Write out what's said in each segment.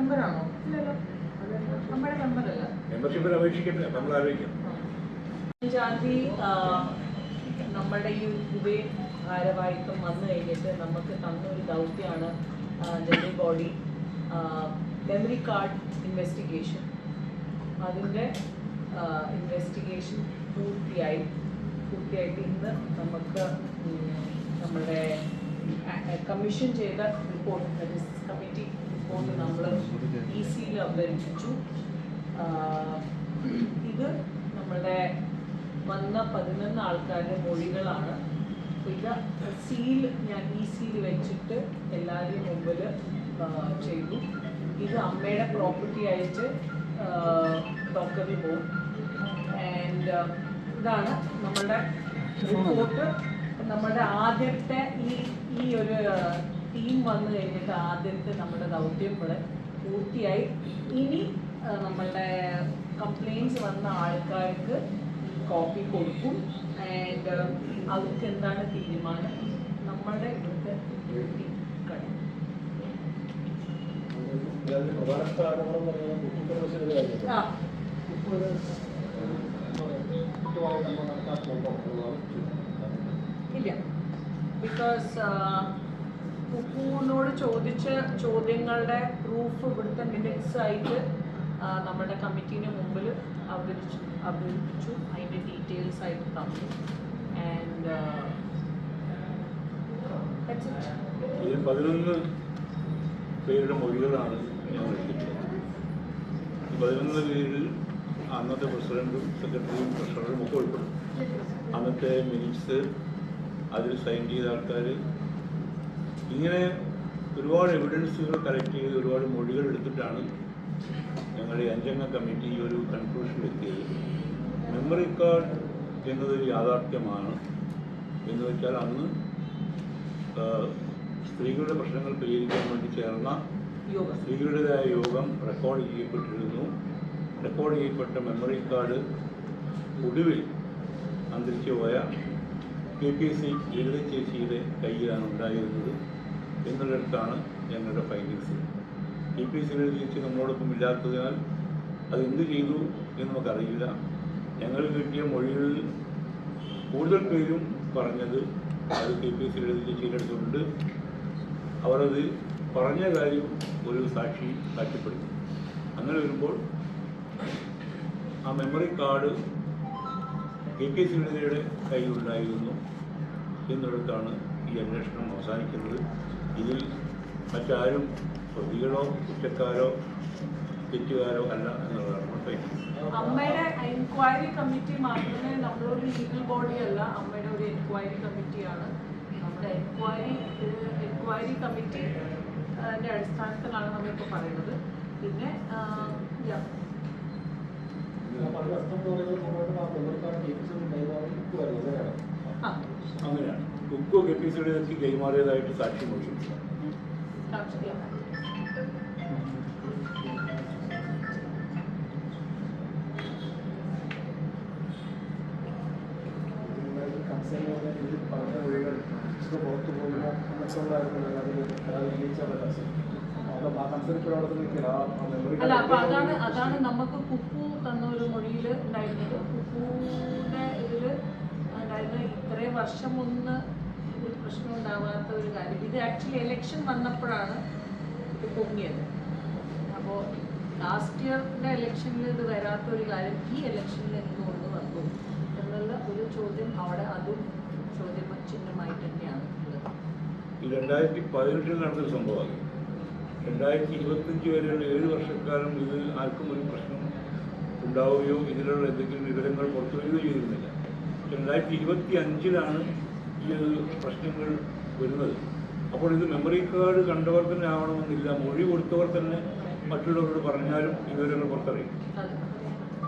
മെമ്പറാണോ? ഇല്ലല്ലോ. നമ്മുടെ മെമ്പറല്ല. മെമ്പർഷിപ്പിന് അപേക്ഷിക്കട്ടെ അപ്പം നമ്മൾ ആലോചിക്കാം. അഞ്ചാം ആ, നമ്മുടെ ഈ പുതിയ ഭാരവാഹിത്വം വന്നു കഴിഞ്ഞിട്ട് നമുക്ക് തന്ന ഒരു ദൗത്യമാണ് general body memory card investigation അതിന്റെ ഇൻവെസ്റ്റിഗേഷൻ പൂർത്തിയായി. പൂർത്തിയായിട്ട് ഇന്ന് നമുക്ക് നമ്മുടെ കമ്മീഷൻ ചെയ്ത റിപ്പോർട്ട് കമ്മിറ്റി റിപ്പോർട്ട് നമ്മൾ ഈസിയിൽ സിയിൽ അവതരിപ്പിച്ചു. ഇത് നമ്മുടെ വന്ന പതിനൊന്ന് ആൾക്കാരുടെ മൊഴികളാണ്. ഇത് സീൽ ഞാൻ ഈ സീൽ വെച്ചിട്ട് എല്ലാവരുടെയും മുമ്പിൽ ചെയ്തു. ഇത് അമ്മയുടെ പ്രോപ്പർട്ടി ആയിട്ട് ഡോക്ടറിൽ പോകും. ആൻഡ് ഇതാണ് നമ്മളുടെ റിപ്പോർട്ട്. നമ്മുടെ ആദ്യത്തെ ഈ ഈ ഒരു ടീം വന്നു കഴിഞ്ഞിട്ട് ആദ്യത്തെ നമ്മുടെ ദൗത്യം ഇവിടെ പൂർത്തിയായി. ഇനി നമ്മളുടെ കംപ്ലയിൻസ് വന്ന ആൾക്കാർക്ക് കോപ്പി കൊടുക്കും. ആൻഡ് അവർക്ക് എന്താണ് തീരുമാനം? നമ്മളുടെ ഇവിടുത്തെ ഡ്യൂട്ടി കഴിയും. ഇല്ല. ബിക്കോസ് കുക്കുവിനോട് ചോദിച്ച ചോദ്യങ്ങളുടെ പ്രൂഫ് ഇവിടുത്തെ മിനിറ്റ്സ് ആയിട്ട് നമ്മുടെ കമ്മിറ്റീന് മുമ്പിൽ അവതരിച്ചു അവതരിപ്പിച്ചു. അതിന്റെ ഡീറ്റെയിൽസ് ആയിട്ട് തന്നു. ആൻഡ് പതിനൊന്ന് പേരുടെ മൊഴികളാണ് ഞാൻ എടുത്തിട്ടുള്ളത് പതിനൊന്ന് പേരിൽ അന്നത്തെ പ്രസിഡന്റും സെക്രട്ടറിയും ട്രഷററും ഒക്കെ ഉൾപ്പെടും. അന്നത്തെ മിനിറ്റ്സ് അതിൽ സൈൻ ചെയ്ത ആൾക്കാർ ഇങ്ങനെ ഒരുപാട് എവിഡൻസുകൾ കളക്ട് ചെയ്ത് ഒരുപാട് മൊഴികൾ എടുത്തിട്ടാണ് ഞങ്ങളുടെ അഞ്ചംഗ കമ്മിറ്റി ഈ ഒരു കൺക്ലൂഷൻ എത്തിയത്. മെമ്മറി കാർഡ് എന്നതൊരു യാഥാർത്ഥ്യമാണ്. എന്ന് വെച്ചാൽ അന്ന് സ്ത്രീകളുടെ പ്രശ്നങ്ങൾ പരിഹരിക്കാൻ വേണ്ടി ചേർന്ന സ്ത്രീകളുടേതായ യോഗം റെക്കോർഡ് ചെയ്യപ്പെട്ടിരുന്നു. റെക്കോർഡ് ചെയ്യപ്പെട്ട മെമ്മറി കാർഡ് ഒടുവിൽ അന്തരിച്ചു പോയ K P S C Lalitha ചേച്ചിയുടെ കയ്യിലാണ് ഉണ്ടായിരുന്നത്. എന്നുള്ളിടത്താണ് ഞങ്ങളുടെ findings E P C Lalitha നമ്മളോടൊപ്പം ഇല്ലാത്തതിനാൽ അത് എന്ത് ചെയ്തു എന്ന് നമുക്കറിയില്ല. ഞങ്ങൾ കിട്ടിയ മൊഴികളിൽ കൂടുതൽ പേരും പറഞ്ഞത് അത് K P S C Lalitha ചേച്ചിയുടെ അവരത് പറഞ്ഞ കാര്യം ഒരു സാക്ഷി സാക്ഷ്യപ്പെടുത്തി അങ്ങനെ വരുമ്പോൾ ആ മെമ്മറി കാർഡ് കെ കെ സുനിതയുടെ കയ്യിലുണ്ടായിരുന്നു. എന്നിടത്താണ് ഈ അന്വേഷണം അവസാനിക്കുന്നത്. ഇതിൽ മറ്റാരും പ്രതികളോ കുറ്റക്കാരോ തെറ്റുകാരോ അല്ല എന്നുള്ളതാണ് അമ്മയുടെ എൻക്വയറി കമ്മിറ്റി മാത്രമേ നമ്മളൊരു ലീഗൽ ബോഡി അല്ല അമ്മയുടെ ഒരു എൻക്വയറി കമ്മിറ്റിയാണ് നമ്മുടെ എൻക്വയറി എൻക്വയറി കമ്മിറ്റി അടിസ്ഥാനത്തിലാണ് നമ്മളിപ്പോൾ പറയുന്നത്. പിന്നെ അങ്ങനെയാണ്. ആ, അങ്ങനെയാണ് കുക്കോ കെ പി സിയുടെ കൈമാറിയതായിട്ട് സാക്ഷി മോഷൻ പുറത്തു പോകുന്ന മെച്ചമുണ്ടായിരുന്നു അതിന് അത് വിജയിച്ചാൽ അത് ആ കൺസേൺ ഇപ്പോഴും അവിടെ തന്നെ നിൽക്കില്ല ആ മെമ്മറി അല്ല അപ്പൊ അതാണ് അതാണ് നമുക്ക് കുപ്പു തന്ന ഒരു ഉണ്ടായിരുന്നത്. കുപ്പുവിന്റെ ഇതിൽ ഉണ്ടായിരുന്ന ഇത്രയും വർഷം ഒന്ന് പ്രശ്നം ഉണ്ടാവാത്ത ഒരു കാര്യം. ഇത് ആക്ച്വലി എലക്ഷൻ വന്നപ്പോഴാണ് ഇത് പൊങ്ങിയത്. അപ്പോൾ ലാസ്റ്റ് ഇയറിന്റെ ഇലക്ഷനിൽ ഇത് വരാത്ത ഒരു കാര്യം ഈ ഇലക്ഷനിൽ എന്തുകൊണ്ട് വന്നു എന്നുള്ള ഒരു ചോദ്യം അവിടെ അതും ചോദ്യം ചിഹ്നമായി തന്നെയാണ് രണ്ടായിരത്തി പതിനെട്ടിൽ നടന്നൊരു സംഭവമാണ്. രണ്ടായിരത്തി ഇരുപത്തഞ്ച് വരെയുള്ള ഏഴ് വർഷക്കാലം ഇത് ആർക്കും ഒരു പ്രശ്നം ഉണ്ടാവുകയോ ഇതിലുള്ള എന്തെങ്കിലും വിവരങ്ങൾ പുറത്തു വരികയോ ചെയ്തിരുന്നില്ല രണ്ടായിരത്തി ഇരുപത്തി അഞ്ചിലാണ് ഈ ഒരു പ്രശ്നങ്ങൾ വരുന്നത്. അപ്പോൾ ഇത് മെമ്മറി കാർഡ് കണ്ടവർ തന്നെ ആവണമെന്നില്ല മൊഴി കൊടുത്തവർ തന്നെ മറ്റുള്ളവരോട് പറഞ്ഞാലും വിവരങ്ങൾ പുറത്തറിയും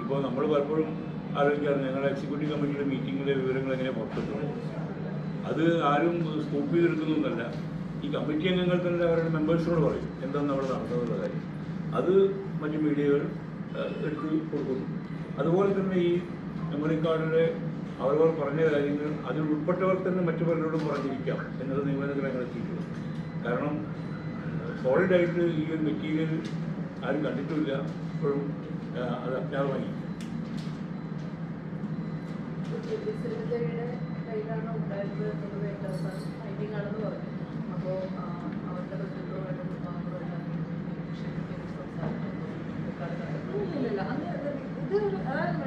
ഇപ്പോൾ നമ്മൾ പലപ്പോഴും ആലോചിക്കാറ് ഞങ്ങളുടെ എക്സിക്യൂട്ടീവ് കമ്മിറ്റിയുടെ മീറ്റിങ്ങിലെ വിവരങ്ങൾ എങ്ങനെ പുറത്തെത്തുന്നു അത് ആരും സ്കൂപ്പ് ചെയ്തെടുക്കുന്നൊന്നല്ല ഈ കമ്മിറ്റി അംഗങ്ങൾ തന്നെ അവരുടെ മെമ്പേഴ്സിനോട് പറയും എന്താണ് അവിടെ നടന്നതെന്നുള്ള കാര്യം. അത് മറ്റു മീഡിയകൾ എടുത്ത് കൊടുക്കുന്നു. അതുപോലെ തന്നെ ഈ മെമ്മറി കാർഡിലെ അവരവർ പറഞ്ഞ കാര്യങ്ങൾ അതിൽ ഉൾപ്പെട്ടവർ തന്നെ മറ്റു പലരോടും പറഞ്ഞിരിക്കാം എന്നത് നിഗമനത്തിൽ ഞങ്ങൾ എത്തിയിട്ടുള്ളത് കാരണം സോളിഡായിട്ട് ഈ ഒരു മെറ്റീരിയൽ ആരും കണ്ടിട്ടുമില്ല. ഇപ്പോഴും അത് അജ്ഞാതമായി. ഉണ്ടായിരുന്നത്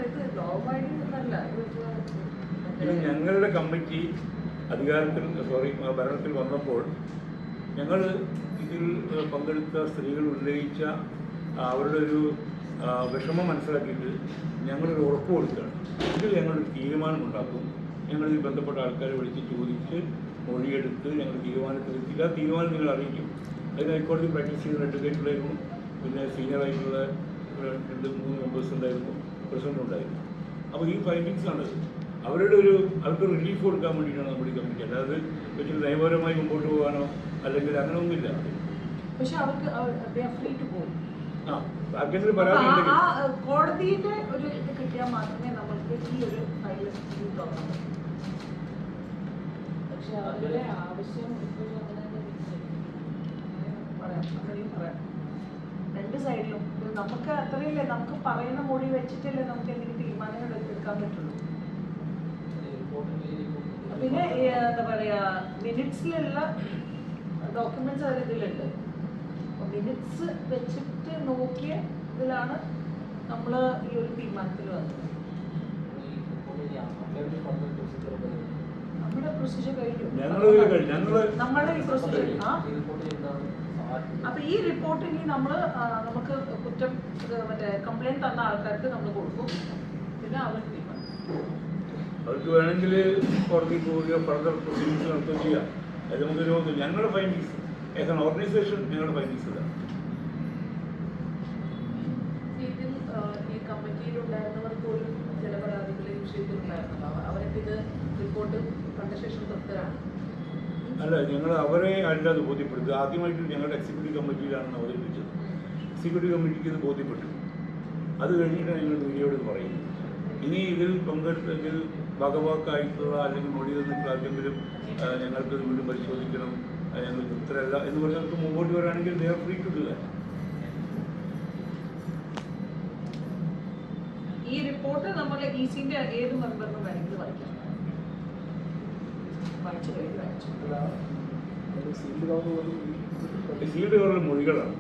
ഇത് ലോ ബൈഡിങ് ഇത് അതാണ് ഇത് ഇത് ഞങ്ങളുടെ കമ്മിറ്റി അധികാരത്തിൽ സോറി ഭരണത്തിൽ വന്നപ്പോൾ ഞങ്ങൾ ഇതിൽ പങ്കെടുത്ത സ്ത്രീകൾ ഉന്നയിച്ച അവരുടെ ഒരു വിഷമം മനസ്സിലാക്കിയിട്ട് ഞങ്ങളൊരു ഉറപ്പ് കൊടുക്കുകയാണ്. ഇതിൽ ഞങ്ങളൊരു തീരുമാനമുണ്ടാക്കും. ഞങ്ങളിതിൽ ബന്ധപ്പെട്ട ആൾക്കാരെ വിളിച്ച് ചോദിച്ച് മൊഴിയെടുത്ത് ഞങ്ങൾ തീരുമാനത്തിലെത്തില്ല. തീരുമാനം നിങ്ങൾ അറിയിക്കും. അതിന് ഹൈക്കോടതി പ്രാക്ടീസ് ചെയ്യുന്ന അഡ്വക്കേറ്റുണ്ടായിരുന്നു പിന്നെ സീനിയറായിട്ടുള്ള രണ്ട് മൂന്ന് മെമ്പേഴ്സ് ഉണ്ടായിരുന്നു പ്രസിഡന്റ് ഉണ്ടായിരുന്നു. അപ്പോൾ ഈ ഫൈൻഡിങ്സാണ് അവരുടെ ഒരു അവർക്ക് റിലീഫ് കൊടുക്കാൻ വേണ്ടിയിട്ടാണ് നമ്മൾ ഈ കമ്മിറ്റി അല്ലാതെ വെച്ചിട്ട് നയപരമായി മുമ്പോട്ട് പോകാനോ അല്ലെങ്കിൽ അങ്ങനെയൊന്നുമില്ല. പക്ഷെ അവർക്ക് ഫ്രീ ടു പോകും ആ പരാതി കോടതിയുടെ ഒരു ഇത് കിട്ടിയാൽ മാത്രമേ നമ്മൾക്ക് ഈ ഒരു ഫയൽ തുറക്കാൻ പക്ഷെ അവരുടെ ആവശ്യം ഇപ്പോഴും അങ്ങനെ തന്നെ വെച്ചിരിക്കുന്നു. പറയാം അങ്ങനെയും പറയാം. രണ്ട് സൈഡിലും നമുക്ക് അത്രയല്ലേ നമുക്ക് പറയുന്ന മൊഴി വെച്ചിട്ടല്ലേ നമുക്ക് എന്തെങ്കിലും തീരുമാനങ്ങൾ എടുക്കാൻ പറ്റുള്ളൂ. പിന്നെ എന്താ പറയാ മിനിറ്റ്സിലുള്ള ഡോക്യുമെന്റ്സ് അവർ ഇതിലുണ്ട്. മിനിറ്റ്സ് വെച്ചിട്ട് നോക്കിയ ഇതിലാണ് നമ്മൾ ഈ ഒരു തീരുമാനത്തിൽ വന്നത്. നമ്മുടെ പ്രൊസീജിയർ കഴിഞ്ഞു. ഞങ്ങൾ ഞങ്ങൾ നമ്മുടെ ഈ പ്രൊസീജിയർ ആ. അപ്പൊ ഈ റിപ്പോർട്ട് ഇനി നമ്മൾ നമുക്ക് കുറ്റം മറ്റേ കംപ്ലൈന്റ് തന്ന ആൾക്കാർക്ക് നമ്മൾ കൊടുക്കും. അവർക്ക് വേണമെങ്കിൽ കോടതി പോവുകയോ ഫർദർ പ്രൊസീഡിങ്സ് നടത്തുകയോ ചെയ്യാം. അത് നമുക്ക് രോഗം ഞങ്ങളുടെ ഫൈൻഡിങ്സ് ആസ് എൻ ഓർഗനൈസേഷൻ ഞങ്ങളുടെ ഫൈൻഡിങ്സ് ഇതാണ്. അല്ല ഞങ്ങൾ അവരെ അല്ല അത് ബോധ്യപ്പെടുത്തുക. ആദ്യമായിട്ട് ഞങ്ങളുടെ എക്സിക്യൂട്ടീവ് കമ്മിറ്റിയിലാണ് അവതരിപ്പിച്ചത്. എക്സിക്യൂട്ടീവ് കമ്മിറ്റിക്ക് ഇത് ബോധ്യപ്പെട്ടു. അത് കഴിഞ്ഞിട്ടാണ് ഞങ്ങൾ മീഡിയയോട് പറയുന്നത്. ഇനി ഇതിൽ പങ്കെടുത്തെങ്കിൽ ഭാഗവാക്കായിട്ടുള്ള അല്ലെങ്കിൽ മൊഴി തന്നിട്ടുള്ള ആർക്കെങ്കിലും ഞങ്ങൾക്ക് വീണ്ടും പരിശോധിക്കണം ഞങ്ങൾ തൃപ്തരല്ല എന്ന് പറഞ്ഞാൽ നമുക്ക് മുമ്പോട്ട് വരാണെങ്കിൽ they are free to do that. ഈ റിപ്പോർട്ട് നമ്മൾ ഈസിന്റെ ഏത് മെമ്പറിനും വേണമെങ്കിൽ വായിക്കാം. വായിച്ചു കഴിഞ്ഞു വായിച്ചു. അല്ല സീൽഡ് കവറിലെ മൊഴികളാണ്.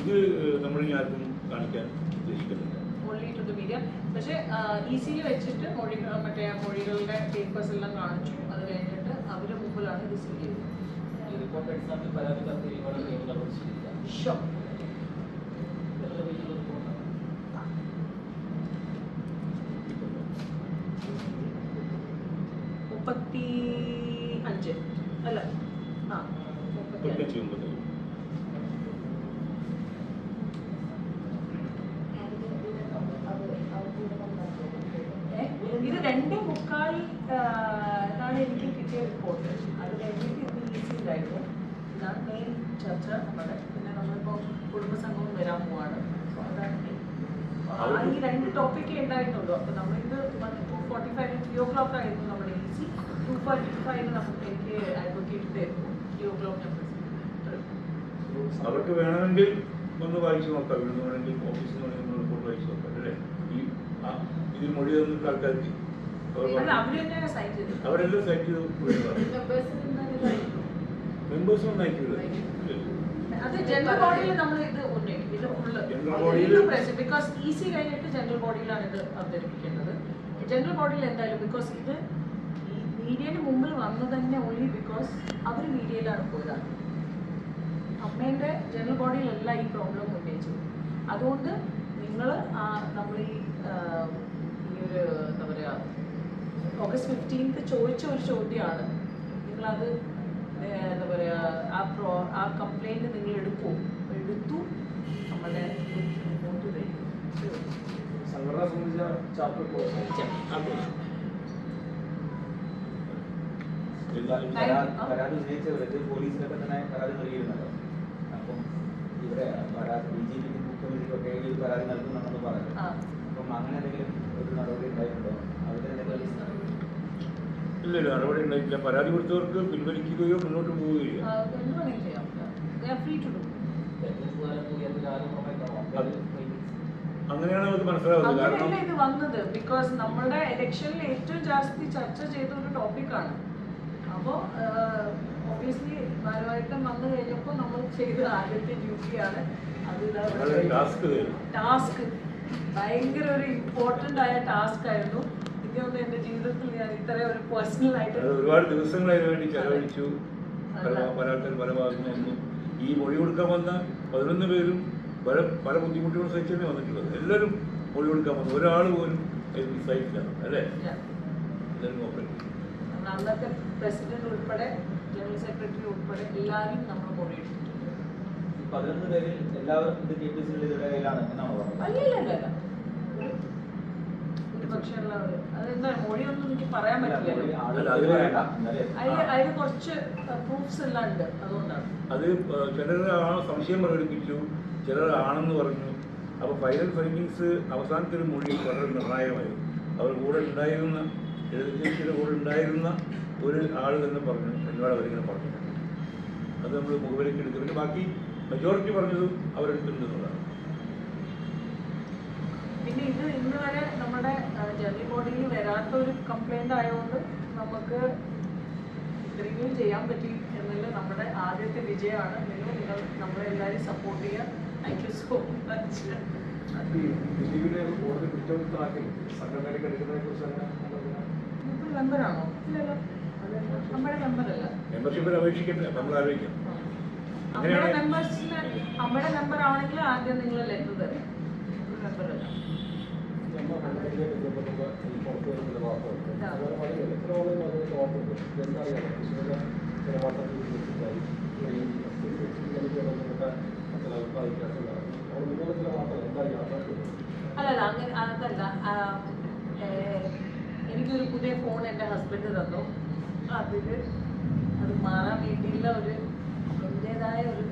ഇത് നമ്മൾ ഇനി ആർക്കും കാണിക്കാൻ ഉദ്ദേശിക്കുന്നില്ല. ഓൺലി ടു ദ മീഡിയ പക്ഷേ ഇ സിയിൽ വെച്ചിട്ട് മൊഴി മറ്റേ മൊഴികളുടെ പേപ്പേഴ്സ് എല്ലാം കാണിച്ചു. അത് കഴിഞ്ഞിട്ട് അവരുടെ മുമ്പിലാണ് ഇത് സീൽ ചെയ്തത് ഷോ മുപ്പത്തി അഞ്ച്. അല്ല. ആ മുപ്പത്തി അഞ്ച് മുപ്പത്തഞ്ച് മുമ്പത് ഏ? ഇത് രണ്ടേ മുക്കാൽ ആണ് എനിക്ക് കിട്ടിയ റിപ്പോർട്ട് അത് കഴിഞ്ഞിട്ട് ഇന്ന് ഈസി ഉണ്ടായിരുന്നു ഇതാണ് മെയിൻ നമ്മുടെ പിന്നെ നമ്മളിപ്പോൾ കുടുംബസംഘവും വരാൻ പോവാണ്. ഈ രണ്ട് ടോപ്പിക്കേ ഉണ്ടായിരുന്നുള്ളൂ അപ്പോൾ നമ്മളിത് two forty five three o'clock ആയിരുന്നു നമ്മുടെ ഈസി ടു ഫോർട്ടി ഫൈവ് നമുക്ക് എനിക്ക് അഡ്വക്കേറ്റ് തരുന്നു. ത്രീ ഓ ക്ലോക്ക് ഞാൻ അവർക്ക് വേണമെങ്കിൽ ഒന്ന് വായിച്ചു നോക്കാം. ഇവിടുന്ന് വേണമെങ്കിൽ ഓഫീസിൽ നിന്ന് വേണമെങ്കിൽ റിപ്പോർട്ട് വായിച്ചു നോക്കാം. അല്ലേ? ഈ ഇതിൽ മൊഴി തന്നിട്ട് ആൾക്കാർക്ക് അവരെല്ലാം സൈറ്റ് ചെയ്തു മെമ്പേഴ്സും ഒന്നും അയക്കില്ല അത് ജനറൽ ബോഡിയിൽ നമ്മൾ ഇത് ഉന്നയിക്കും ഇത് ഫുള്ള് ബിക്കോസ് ഈസി കഴിഞ്ഞിട്ട് ജനറൽ ബോഡിയിലാണ് ഇത് അവതരിപ്പിക്കേണ്ടത് ജനറൽ ബോഡിയിൽ എന്തായാലും ബിക്കോസ് ഇത് മീഡിയന് മുമ്പിൽ വന്നു തന്നെ ഓൺലി ബിക്കോസ് അവർ മീഡിയയിലാണ് പോയത്. അമ്മേന്റെ ജനറൽ ബോഡിയിലല്ല ഈ പ്രോബ്ലം ഉന്നയിച്ചു അതുകൊണ്ട് നിങ്ങൾ നമ്മൾ ഈ ഒരു എന്താ പറയുക ഓഗസ്റ്റ് ഫിഫ്റ്റീൻത്ത് ചോദിച്ച ഒരു ചോദ്യമാണ് നിങ്ങളത് എന്താ പറയുക ആ പ്രോ ആ കംപ്ലൈന്റ് നിങ്ങൾ എടുക്കും. എടുത്തു നമ്മുടെ റിപ്പോർട്ട് തരും സംഘടന സംബന്ധിച്ച ചാപ്റ്റർ ക്ലോസ് പരാതി ഉന്നയിച്ചവർക്ക് പോലീസിലൊക്കെ തന്നെ പരാതി നൽകിയിരുന്നല്ലോ. അപ്പം ഇവിടെ പരാതി ബി ജെ പിക്ക് മുഖ്യമന്ത്രിക്കൊക്കെ പരാതി നൽകുന്നുണ്ടെന്ന് പറഞ്ഞു. അപ്പം അങ്ങനെ എന്തെങ്കിലും ഒരു നടപടി ഉണ്ടായിട്ടുണ്ടോ? അവിടെ എന്തെങ്കിലും ഇല്ല ഇല്ല നടപടി ഉണ്ടായിട്ടില്ല. പരാതി കൊടുത്തവർക്ക് പിൻവലിക്കുകയോ മുന്നോട്ട് പോവുകയോ അങ്ങനെയാണ് നമുക്ക് മനസ്സിലാവുന്നത്. കാരണം ഇത് വന്നത്. ബിക്കോസ് നമ്മുടെ ഇലക്ഷനിൽ ഏറ്റവും ജാസ്തി ചർച്ച ചെയ്ത ഒരു ടോപ്പിക്കാണ് അപ്പോൾ ഒബിയസ്ലി ഭാരവാഹിത്വം വന്നു കഴിഞ്ഞപ്പോൾ നമ്മൾ ചെയ്ത ആദ്യത്തെ ഡ്യൂട്ടിയാണ് അത് ടാസ്ക് ഭയങ്കര ഒരു ഇമ്പോർട്ടന്റ് ആയ ടാസ്ക് ആയിരുന്നു. എനിക്ക് എന്റെ ജീവിതത്തിൽ ഞാൻ ഇത്രയും ഒരു പേഴ്സണൽ ആയിട്ട് ഒരുപാട് ദിവസങ്ങൾ അതിനു വേണ്ടി ചെലവഴിച്ചു. പല പല ഭാഗത്തു നിന്നും ഈ മൊഴി കൊടുക്കാൻ വന്ന പതിനൊന്ന് പേരും പല പല ബുദ്ധിമുട്ടുകളും സഹിച്ചാണ് വന്നിട്ടുള്ളത്. എല്ലാവരും മൊഴി കൊടുക്കാൻ വന്നു. ഒരാൾ പോലും ഇത് അല്ലേ. എല്ലാവരും കോപ്പറേറ്റ് അന്നത്തെ പ്രസിഡന്റ് ഉൾപ്പെടെ ജനറൽ സെക്രട്ടറി ഉൾപ്പെടെ എല്ലാവരും നമ്മൾ മൊഴിയിട്ടിട്ടുണ്ട് ഈ പതിനൊന്ന് പേരിൽ എല്ലാവരും ഇത് കെ പി സി ഇവരുടെ കയ്യിലാണ് എന്നാണ് പറഞ്ഞത്? അല്ലല്ലല്ല ഒരുപക്ഷെ ഉള്ളവര് അതെന്താ മൊഴിയൊന്നും എനിക്ക് പറയാൻ പറ്റില്ല. മൊഴി ആളുകൾ അത് വേണ്ട. എന്നാലേ- അതിൽ കുറച്ച് പ്രൂഫ്സ് എല്ലാം ഉണ്ട്. അതുകൊണ്ടാണ്. അത് ചിലർ സംശയം പ്രകടിപ്പിച്ചു ചിലർ ആണെന്ന് പറഞ്ഞു. അപ്പോൾ ഫൈനൽ ഫൈൻഡിങ്സ് അവസാനത്തെ ഒരു മൊഴി വളരെ നിർണായകമായി അവർ കൂടെ ഉണ്ടായിരുന്ന എഴുതിയുടെ കൂടെ ഉണ്ടായിരുന്ന ഒരു ആൾ തന്നെ പറഞ്ഞു എന്നോട് അവരിങ്ങനെ പറഞ്ഞു. അത് നമ്മൾ മുഖവിലേക്ക് എടുക്കും പിന്നെ ബാക്കി മെജോറിറ്റി പറഞ്ഞതും അവരെടുത്തിട്ടുണ്ട് എന്നുള്ളതാണ്. പിന്നെ ഇത് ഇന്ന് വരെ നമ്മുടെ ജനറൽ ബോഡിയിൽ വരാത്ത ഒരു കംപ്ലൈന്റ് ആയതുകൊണ്ട് നമുക്ക് റിവ്യൂ ചെയ്യാൻ പറ്റി എന്നുള്ള നമ്മുടെ ആദ്യത്തെ വിജയമാണ്. നിങ്ങൾ നിങ്ങൾ നമ്മളെല്ലാവരും സപ്പോർട്ട് ചെയ്യുക താങ്ക് യു സോ മച്ച് ദിലീപിനെ കൂടുതൽ കുറ്റമുക്തമാക്കി സംഘടനയിലേക്ക് എടുക്കുന്നതിനെ കുറിച്ച് അങ്ങനെ ഇപ്പോൾ മെമ്പറാണോ? ഇല്ലല്ലോ. നമ്മുടെ നമ്പർ മെമ്പർഷിപ്പിൽ അപേക്ഷിക്കട്ടെ അപ്പോൾ നമ്മൾ ആലോചിക്കാം നമ്മുടെ മെമ്പേഴ്സിന് നമ്മുടെ മെമ്പർ ആണെങ്കിൽ ആദ്യം നിങ്ങൾ ലെറ്റർ തരും മെമ്പറല്ല അല്ലല്ല അങ്ങനെ അതല്ല എനിക്കൊരു പുതിയ ഫോൺ എന്റെ ഹസ്ബൻഡ് തന്നു. അതിൽ അത് മാറാൻ വേണ്ടിയുള്ള ഒരു എന്റെതായ ഒരു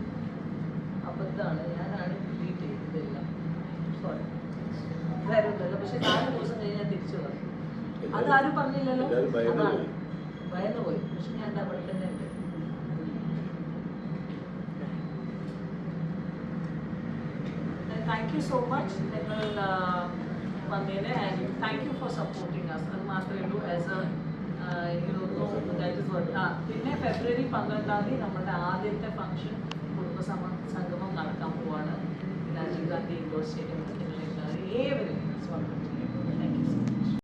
അബദ്ധമാണ്. ഞാനാണ് ഡിലീറ്റ് ചെയ്തതെല്ലാം. സോറി ഒന്നുമില്ല പക്ഷെ നാല് ദിവസം കഴിഞ്ഞ് ഞാൻ തിരിച്ചു വന്നു. അത് ആരും പറഞ്ഞില്ലല്ലോ. അതാണ്. പോയി. ഭയന്ന് പോയി. പക്ഷെ ഞാൻ അവിടെ തന്നെ ഉണ്ട്. താങ്ക് യു സോ മച്ച് നിങ്ങൾ വന്നതിന് and thank you for supporting us അത് മാത്രമേ ഉള്ളൂ. ആസ് എ എനിക്ക് തോന്നുന്നു ദാറ്റ് ഇസ് വർത്ത് ആ പിന്നെ ഫെബ്രുവരി പന്ത്രണ്ടാം തീയതി നമ്മുടെ ആദ്യത്തെ ഫംഗ്ഷൻ കുടുംബസമ സംഗമം നടക്കാൻ പോവാണ്. രാജീവ് ഗാന്ധി ഇൻഡോർ സ്റ്റേഡിയത്തിൽ നിങ്ങൾ എല്ലാവരും ഏവരും സ്വാഗതം